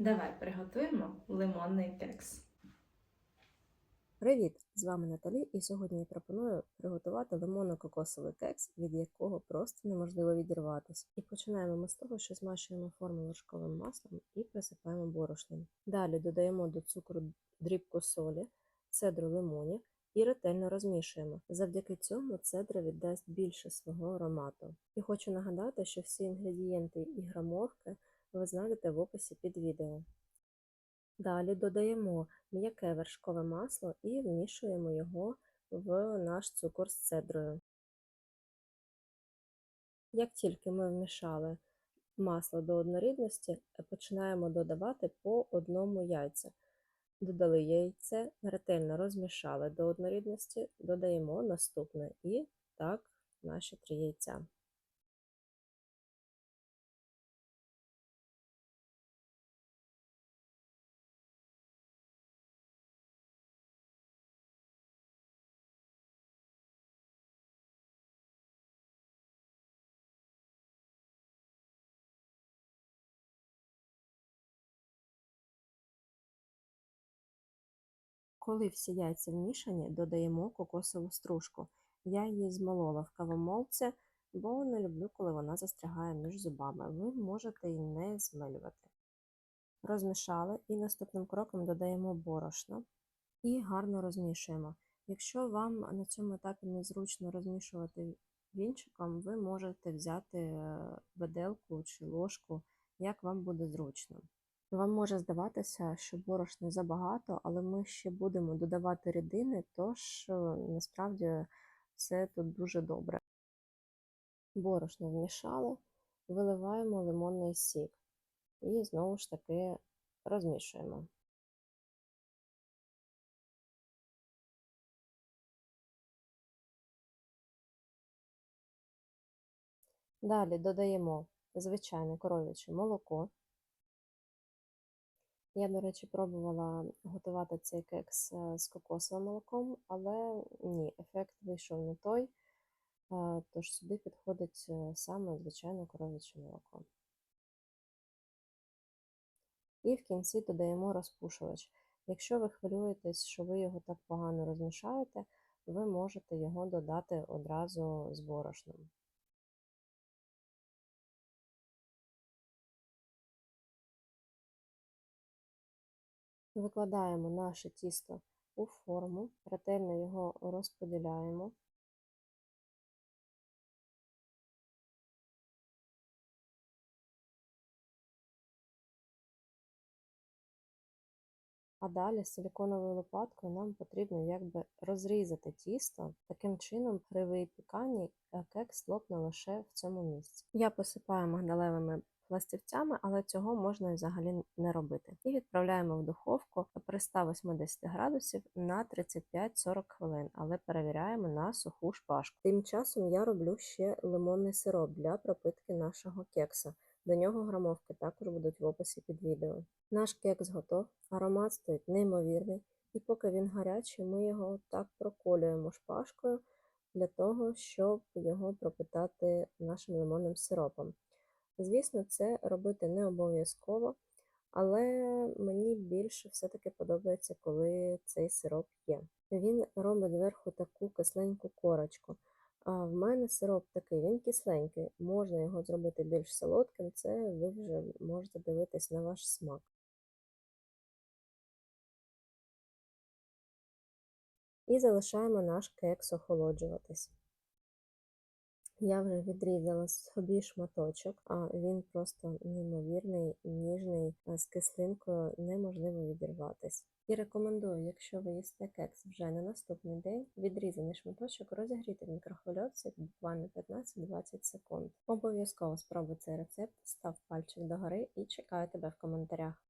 Давай приготуємо лимонний кекс. Привіт! З вами Наталі, і сьогодні я пропоную приготувати лимонно-кокосовий кекс, від якого просто неможливо відірватися. І починаємо ми з того, що змащуємо форму вершковим маслом і присипаємо борошном. Далі додаємо до цукру дрібку солі, цедру лимонів і ретельно розмішуємо. Завдяки цьому цедра віддасть більше свого аромату. І хочу нагадати, що всі інгредієнти і грамовки ви знайдете в описі під відео. Далі додаємо м'яке вершкове масло і вмішуємо його в наш цукор з цедрою. Як тільки ми вмішали масло до однорідності, починаємо додавати по одному яйця. Додали яйце, ретельно розмішали до однорідності, додаємо наступне і так наші три яйця. Коли всі яйця вмішані, додаємо кокосову стружку. Я її змолола в кавомолці, бо не люблю, коли вона застрягає між зубами. Ви можете і не змелювати. Розмішали і наступним кроком додаємо борошно і гарно розмішуємо. Якщо вам на цьому етапі незручно розмішувати вінчиком, ви можете взяти е, виделку чи ложку, як вам буде зручно. Вам може здаватися, що борошна забагато, але ми ще будемо додавати рідини, тож е, насправді все тут дуже добре. Борошно вмішали, виливаємо лимонний сік і знову ж таки розмішуємо. Далі додаємо звичайне коров'яче молоко. Я, до речі, пробувала готувати цей кекс е, з кокосовим молоком, але ні, ефект вийшов не той, е, тож сюди підходить е, саме звичайне коров'яче молоко. І в кінці додаємо розпушувач. Якщо ви хвилюєтесь, що ви його так погано розмішаєте, ви можете його додати одразу з борошном. Викладаємо наше тісто у форму, ретельно його розподіляємо. А далі силіконовою лопаткою нам потрібно якби розрізати тісто. Таким чином, при випіканні кекс лопне лише в цьому місці. Я посипаю мигдалевими пластівцями, але цього можна взагалі не робити. І відправляємо в духовку при 180 градусів на 35-40 хвилин, але перевіряємо на суху шпажку. Тим часом я роблю ще лимонний сироп для пропитки нашого кекса. До нього грамовки також будуть в описі під відео. Наш кекс готов, аромат стоїть неймовірний, і поки він гарячий, ми його так проколюємо шпажкою для того, щоб його пропитати нашим лимонним сиропом. Звісно, це робити не обов'язково, але мені більше все-таки подобається, коли цей сироп є. Він робить зверху таку кисленьку корочку. А в мене сироп такий, він кисленький, можна його зробити більш солодким, це ви вже можете дивитись на ваш смак. І залишаємо наш кекс охолоджуватись. Я вже відрізала собі шматочок, а він просто неймовірний, ніжний, з кислинкою неможливо відірватись. І рекомендую, якщо ви їсте кекс вже на наступний день, відрізаний шматочок розігріти в мікрохвильовці буквально 15-20 секунд. Обов'язково спробуй цей рецепт, став пальчик догори і чекаю тебе в коментарях.